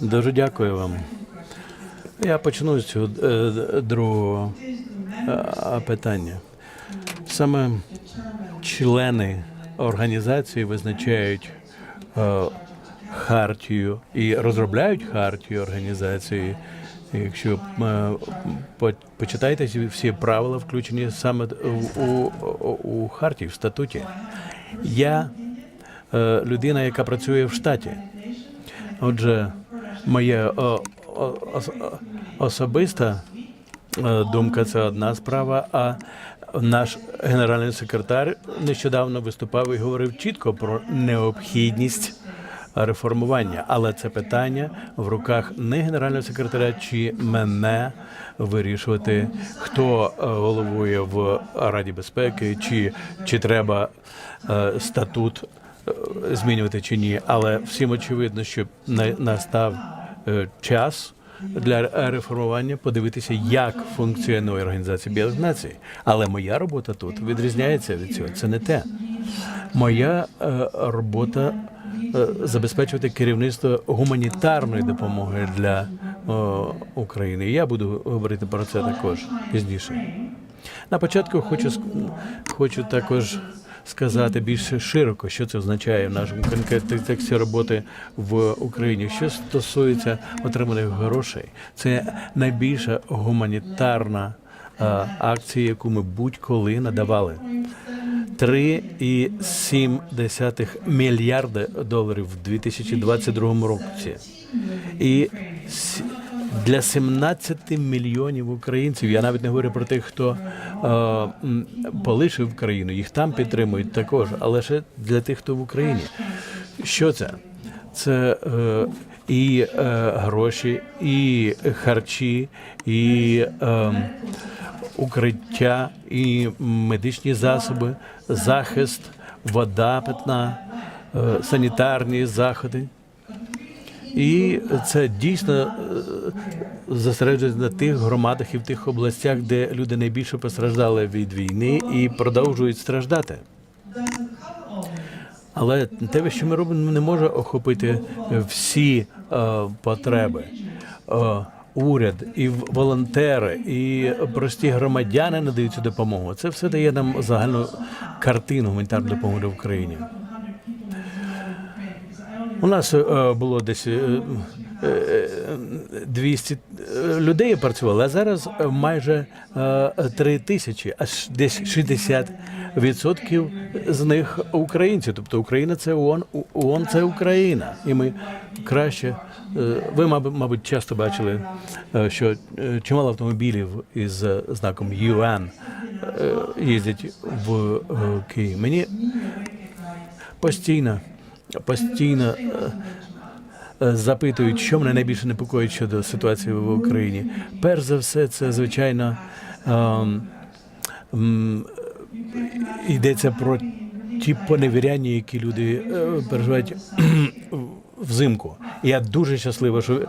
Дуже дякую вам. Я почну з цього е, другого е, питання. Саме члени організації визначають е, хартію і розробляють хартію організації. Якщо е, по- почитаєте всі- правила, включені саме у, у, у хартії, в статуті. Я людина, яка працює в штаті. Отже, моя о, о, ос- особиста е, думка це одна справа. А наш генеральний секретар нещодавно виступав і говорив чітко про необхідність реформування. Але це питання в руках не генерального секретаря чи мене вирішувати, хто е, головує в Раді безпеки, чи, чи треба е, статут змінювати чи ні. Але всім очевидно, що настав е, час для реформування подивитися, як функціонує організація Білих Націй. Але моя робота тут відрізняється від цього. Це не те. Моя е, робота е, забезпечувати керівництво гуманітарної допомоги для України. Я буду говорити про це також пізніше. На початку хочу хочу також сказати більш широко, що це означає в нашому контексті роботи в Україні. Що стосується отриманих грошей, це найбільша гуманітарна е, акція, яку ми будь-коли надавали. 3,7 мільярди доларів в 2022 році. І для 17 мільйонів українців, я навіть не говорю про тих, хто е, полишив країну, їх там підтримують також, але ще для тих, хто в Україні. Що це? Це е, і е, гроші, і харчі, і е, укриття, і медичні засоби, захист, вода питна, е, санітарні заходи. І це дійсно е, зосереджується на тих громадах і в тих областях, де люди найбільше постраждали від війни і продовжують страждати. Але те, що ми робимо, не може охопити всі е, потреби. Е, уряд і волонтери, і прості громадяни надають цю допомогу. Це все дає нам загальну картину гуманітарної допомоги в Україні. У нас е, було десь е, е, 200 людей працювало, а зараз е, майже е, 3 тисячі, аж десь 60% з них українці. Тобто Україна це ООН, ООН це Україна. І ми краще. е, Ви, мабуть, часто бачили, е, що е, чимало автомобілів із е, знаком UN е, їздять в е, Київ. Мені постійно, постійно е, е, запитують, що мене найбільше непокоїть щодо ситуації в Україні. Перш за все, це звичайно ем, йдеться про ті поневіряння, які люди е, переживають взимку. Я дуже щаслива, що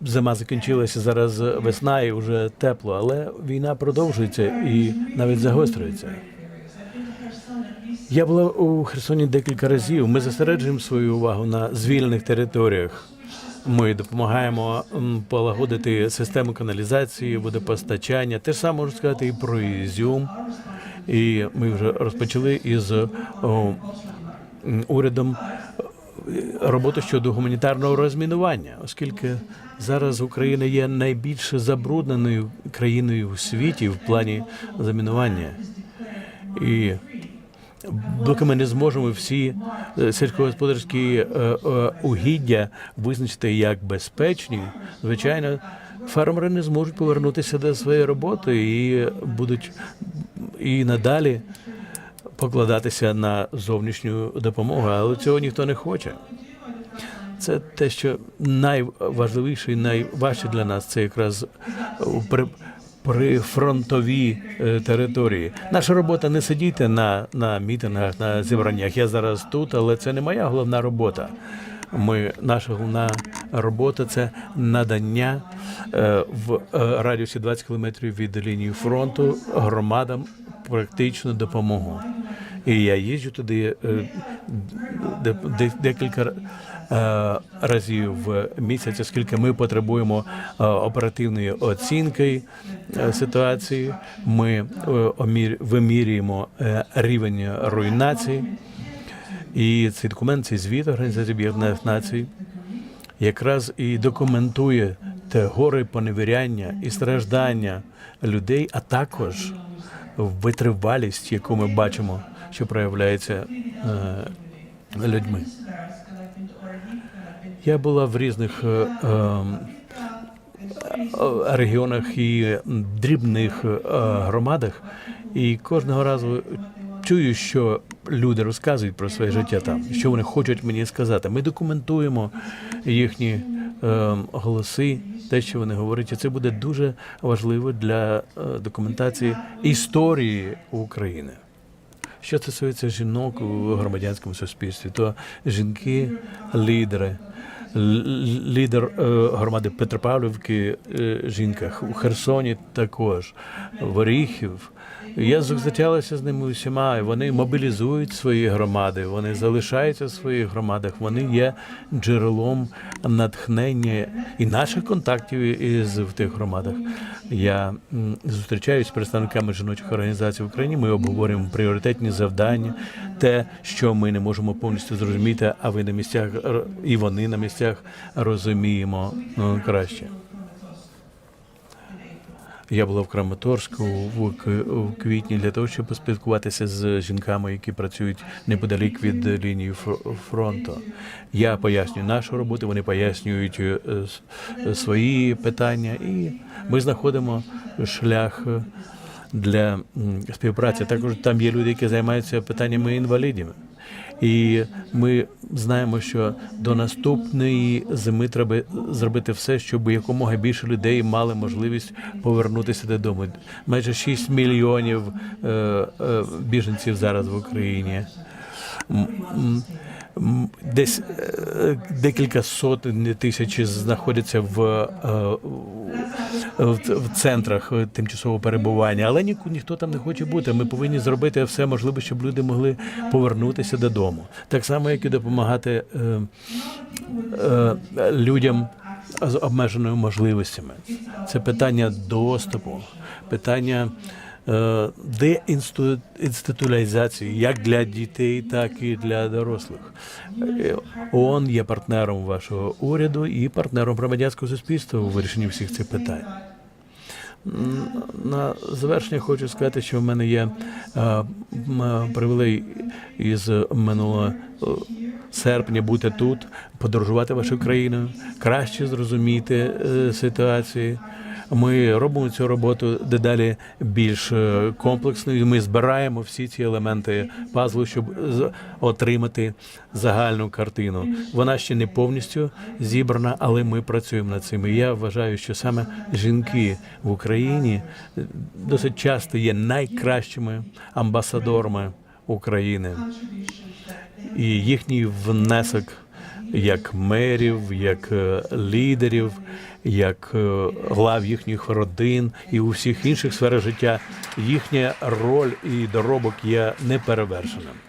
зима закінчилася зараз весна і вже тепло, але війна продовжується і навіть загострюється. Я була у Херсоні декілька разів. Ми зосереджуємо свою увагу на звільнених територіях. Ми допомагаємо полагодити систему каналізації, водопостачання. Те ж саме можу сказати і про Ізюм. І ми вже розпочали із о, урядом е, роботу щодо гуманітарного розмінування, оскільки зараз Україна є найбільш забрудненою країною у світі в плані замінування. І доки ми не зможемо всі е, сільськогосподарські е, е, угіддя визначити як безпечні, звичайно, фермери не зможуть повернутися до своєї роботи і будуть і надалі покладатися на зовнішню допомогу, але цього ніхто не хоче. Це те, що найважливіше і найважче для нас це якраз у при, прифронтові е, території. Наша робота не сидіти на, на мітингах, на зібраннях. Я зараз тут, але це не моя головна робота. Ми наша головна робота це надання е, в е, радіусі 20 кілометрів від лінії фронту громадам практичну допомогу. І я їжджу туди е, де- де- декілька разів в місяць, оскільки ми потребуємо е, оперативної оцінки е, ситуації. Ми е, вимірюємо е, рівень руйнації. І цей документ, цей звіт Організації Об'єднаних Націй якраз і документує те горе поневіряння і страждання людей, а також витривалість, яку ми бачимо, що проявляється е, людьми. Я була в різних е, е, е, регіонах і дрібних е, громадах, і кожного разу чую, що люди розказують про своє життя там, що вони хочуть мені сказати. Ми документуємо їхні е, голоси, те, що вони говорять, і це буде дуже важливо для е, документації історії України. Що стосується жінок у громадянському суспільстві, то жінки лідери. Лідер е, громади Петропавлівки е, жінка у Херсоні також в Оріхів. Я зустрічалася з ними усіма. Вони мобілізують свої громади, вони залишаються в своїх громадах. Вони є джерелом натхнення і наших контактів із в тих громадах. Я м, зустрічаюсь з представниками жіночих організацій в Україні. Ми обговорюємо пріоритетні завдання, те, що ми не можемо повністю зрозуміти, а ви на місцях і вони на місцях розуміємо ну, краще. Я була в Краматорську в, квітні для того, щоб поспілкуватися з жінками, які працюють неподалік від лінії фронту. Я пояснюю нашу роботу, вони пояснюють е, е, свої питання, і ми знаходимо шлях для співпраці. Також там є люди, які займаються питаннями інвалідів. І ми знаємо, що до наступної зими треба зробити все, щоб якомога більше людей мали можливість повернутися додому. Майже 6 мільйонів е, е, біженців зараз в Україні. Десь е, декілька сотень тисяч знаходяться в, е, в, в центрах тимчасового перебування, але ні, ніхто там не хоче бути. Ми повинні зробити все можливе, щоб люди могли повернутися додому. Так само, як і допомагати е, е, людям з обмеженими можливостями. Це питання доступу, питання е, деінституалізації як для дітей, так і для дорослих. Е, ООН є партнером вашого уряду і партнером громадянського суспільства у вирішенні всіх цих питань. На завершення хочу сказати, що в мене є е, привілей із минулого серпня бути тут, подорожувати вашою країною, краще зрозуміти ситуацію. Ми робимо цю роботу дедалі більш е, комплексною. Ми збираємо всі ці елементи пазлу, щоб отримати загальну картину. Вона ще не повністю зібрана, але ми працюємо над цим. І я вважаю, що саме жінки в Україні е, досить часто є найкращими амбасадорами України і їхній внесок як мерів, як е, лідерів, як е, глав їхніх родин і у всіх інших сферах життя їхня роль і доробок є неперевершеним.